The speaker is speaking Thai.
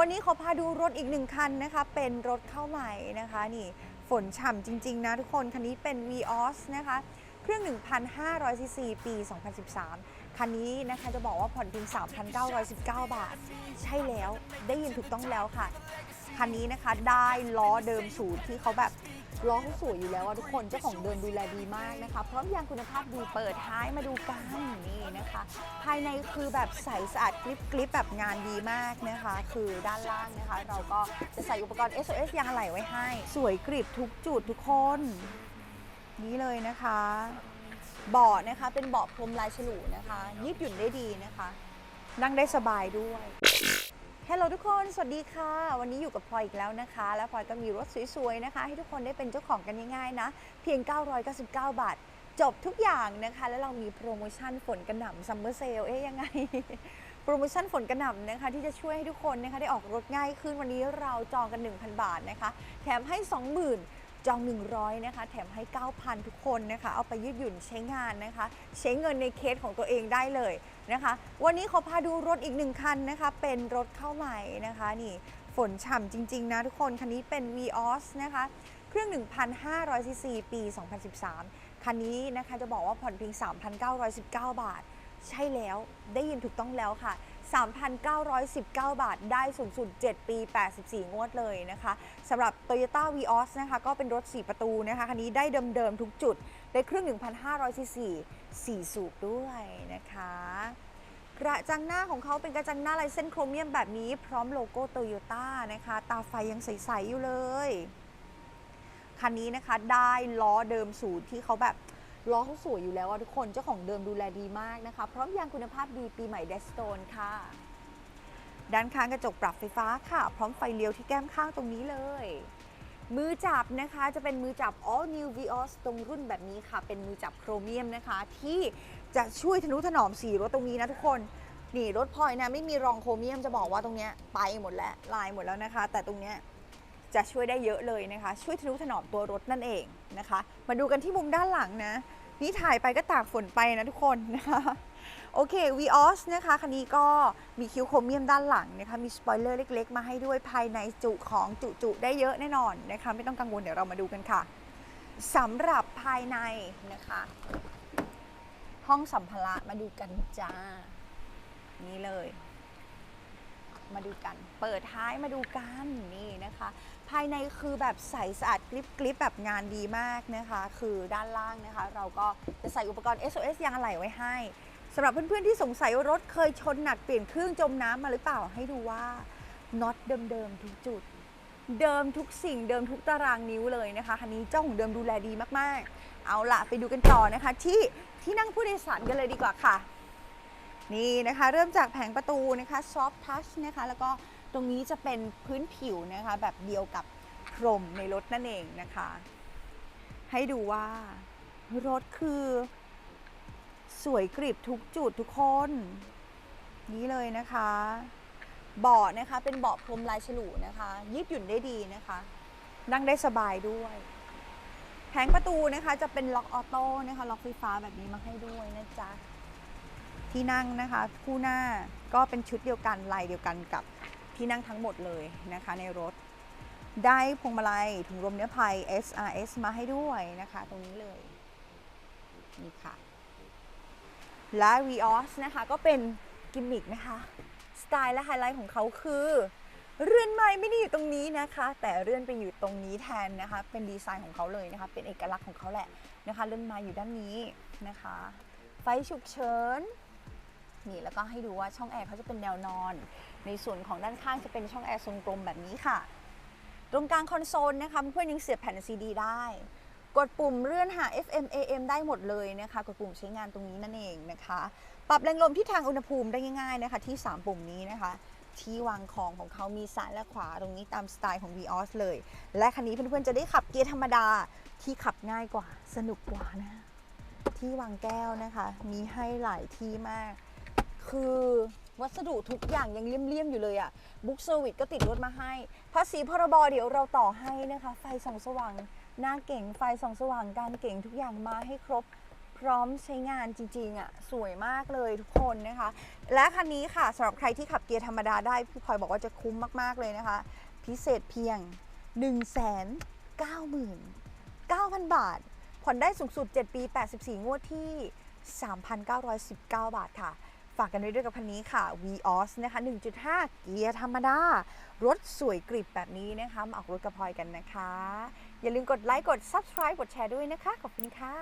วันนี้ขอพาดูรถอีกหนึ่งคันนะคะ เป็นรถเข้าใหม่นะคะนี่ฝนฉ่ำจริง ๆ นะทุกคน คันนี้เป็น Vios นะคะ เครื่อง 1,500 ซีซี ปี 2013 คันนี้นะคะจะบอกว่าผ่อนเพียง 3,919 บาท ใช่แล้วได้ยินถูกต้องแล้วค่ะ คันนี้นะคะได้ล้อเดิมสูตรที่เขาแบบ ล้อเขาสวยอยู่แล้วอะทุกคนเจ้าของเดิมดูแลดีมากนะคะพร้อมยางคุณภาพดีเปิดท้ายมาดูกันนี่นะคะ ภายในคือแบบใสสะอาดกริบกริบแบบงานดีมากนะคะ คือด้านล่างนะคะ เราก็จะใส่อุปกรณ์ SOS ยางอะไหล่ไว้ให้ สวยกริบทุกจุดทุกคน นี่เลยนะคะเบาะนะคะเป็นเบาะพรมลายฉลุนะคะยืดหยุ่นได้ดีนะคะ นั่งได้สบายด้วย ฮัลโหลทุกคน สวัสดีค่ะ วันนี้อยู่กับพลอยอีกแล้วนะคะ แล้วพลอยก็มีรถสวยๆนะคะ ให้ทุกคนได้เป็นเจ้าของกันง่ายๆนะ เพียง 999 บาท จบทุกอย่างนะคะ แล้วเรามีโปรโมชั่นฝนกระหน่ำซัมเมอร์เซลเอ๊ยยังไง โปรโมชั่นฝนกระหน่ำนะคะ ที่จะช่วยให้ทุกคนนะคะได้ออกรถง่ายขึ้นวันนี้เราจองกัน 1,000 บาทนะคะ แถมให้ 20,000 จอง 100 นะคะ แถมให้ 9,000 ทุกคนนะคะ เอาไปยืดหยุ่นใช้งานนะคะ ใช้เงินในเคสของตัวเองได้เลยนะคะ วันนี้ขอพาดูรถอีกหนึ่งคันนะคะ เป็นรถเข้าใหม่นะคะนี่ฝนฉ่ำจริง ๆ นะทุกคน คันนี้เป็น Vios นะคะ เครื่อง 1,500ซีซีปี 2013 คันนี้นะคะจะบอกว่าผ่อนเพียง 3,919 บาท ใช่แล้วได้ยินถูกต้องแล้วค่ะ 3,919 บาท ได้สูงสุด 7 ปี 84 งวดเลยนะคะสำหรับ Toyota Vios นะคะก็เป็นรถ 4 ประตูนะคะคันนี้ได้เดิมๆทุกจุด ได้เครื่อง 1,500ซีซี4สูบด้วยนะคะกระจังหน้าของเขาเป็นกระจังหน้าลายเส้นโครเมียมแบบนี้ พร้อมโลโก้โตโยต้านะคะ ตาไฟยังใส ๆ อยู่เลย คันนี้นะคะได้ล้อเดิมสูตรที่เขาแบบ ล้อเขาสวยอยู่แล้วทุกคนเจ้าของเดิมดูแลดีมากนะคะ พร้อมยางคุณภาพดีปีใหม่เดสโตนค่ะ ด้านข้างกระจกปรับไฟฟ้าค่ะ พร้อมไฟเลี้ยวที่แก้มข้างตรงนี้เลย มือจับนะคะจะเป็นมือจับ All New Vios ตรงรุ่นแบบนี้ค่ะ เป็นมือจับโครเมียมนะคะ ที่จะช่วยทนุถนอมสีรถตรงนี้นะทุกคนนี่รถพลอยนะไม่มีรองโครเมียมจะบอกว่าตรงเนี้ยไปหมดแล้วลายหมดแล้วนะคะ แต่ตรงเนี้ย จะช่วยได้เยอะเลยนะคะ ช่วยทนุถนอมตัวรถนั่นเองนะคะ มาดูกันที่มุมด้านหลังนะ นี่ถ่ายไปก็ตากฝนไปนะทุกคนนะคะโอเค Vios นะคะคันนี้ก็มีคิ้วโครเมียมด้านหลังนะคะมีสปอยเลอร์เล็ก ๆ มาให้ด้วยภายในจุของจุๆได้เยอะแน่นอนนะคะไม่ต้องกังวลเดี๋ยวเรามาดูกันค่ะสำหรับภายในนะคะ ห้องสัมภาระมาดูกันจ้า นี่เลย มาดูกัน เปิดท้ายมาดูกันนี่นะคะ ภายในคือแบบใสสะอาดกริบกริบแบบงานดีมากนะคะ คือด้านล่างนะคะ เราก็จะใส่อุปกรณ์ SOS ยางอะไหล่ไว้ให้สำหรับเพื่อนๆที่สงสัยว่ารถเคยชนหนักเปลี่ยนเครื่องจมน้ำมาหรือเปล่าให้ดูว่าน็อตเดิมๆทุกจุด เดิมทุกสิ่งเดิมทุกตารางนิ้วเลยนะคะคันนี้เจ้าของเดิมดูแลดีมากๆ เอาละไปดูกันต่อนะคะ ที่ที่นั่งผู้โดยสารกันเลยดีกว่าค่ะ นี่นะคะเริ่มจากแผงประตูนะคะซอฟทัชนะคะแล้วก็ตรงนี้จะเป็นพื้นผิวนะคะแบบเดียวกับพรมในรถนั่นเองนะคะ ให้ดูว่ารถคือ สวยกริบทุกจุดทุกคน นี่เลยนะคะเบาะนะคะเป็นเบาะพรมลายฉลุนะคะ ยืดหยุ่นได้ดีนะคะ นั่งได้สบายด้วยแผงประตูนะคะจะเป็นล็อกออโต้นะคะล็อกไฟฟ้าแบบนี้มาให้ด้วยนะจ๊ะ ที่นั่งนะคะ คู่หน้าก็เป็นชุดเดียวกันลายเดียวกันกับที่นั่งทั้งหมดเลยนะคะในรถ ได้พวงมาลัยถุงลมนิรภัย SRS มาให้ด้วยนะคะ ตรงนี้เลย นี่ค่ะ และ Vios นะคะ ก็เป็นกิมมิกนะคะ สไตล์และไฮไลท์ของเขาคือเรือนไม้ไม่ได้อยู่ตรงนี้นะคะ แต่เรือนไปอยู่ตรงนี้แทนนะคะ เป็นดีไซน์ของเขาเลยนะคะ เป็นเอกลักษณ์ของเขาแหละนะคะ เรือนไม้อยู่ด้านนี้นะคะ ไฟฉุกเฉิน นี่แล้วก็ให้ดูว่าช่องแอร์เขาจะเป็นแนวนอน ในส่วนของด้านข้างจะเป็นช่องแอร์ทรงกลมแบบนี้ค่ะ ตรงกลางคอนโซลนะคะเพื่อนยังเสียบแผ่นซีดีได้ กดปุ่มเลื่อนหา FM AM ได้หมดเลยนะคะ กดปุ่มใช้งานตรงนี้นั่นเองนะคะ ปรับแรงลมที่ทางอุณหภูมิได้ง่ายๆนะคะที่ 3 ปุ่มนี้นะคะที่วางของของเขามีซ้ายและขวาตรงนี้ตามสไตล์ของ Vios เลย และคันนี้เพื่อนๆ จะได้ขับเกียร์ธรรมดาที่ขับง่ายกว่าสนุกกว่านะ ที่วางแก้วนะคะ มีให้หลายที่มาก คือวัสดุทุกอย่างยังเลี่ยมๆอยู่เลยอะบุ๊กเซอร์วิสก็ติดรถมาให้ภาษีพรบเดี๋ยวเราต่อให้นะคะ ไฟส่องสว่างหน้าเก่งไฟส่องสว่างการเก่งทุกอย่างมาให้ครบพร้อมใช้งานจริงๆอะสวยมากเลยทุกคนนะคะ และคันนี้ค่ะสำหรับใครที่ขับเกียร์ธรรมดาได้พี่พลอยบอกว่าจะคุ้มมากๆเลยนะคะ พิเศษเพียง 1 9 9 0 0 0 บาท ผ่อนได้สูงสุด 7 ปี 84 งวดที่ 3,919 บาทค่ะ ฝากกันด้วยด้วยกับคันนี้ค่ะ Vios นะคะ 1.5 เกียร์ธรรมดา รถสวยกริบแบบนี้นะคะ มาออกรถกระพลอยกันนะคะ อย่าลืมกดไลค์ กด Subscribe กดแชร์ด้วยนะคะ ขอบคุณค่ะ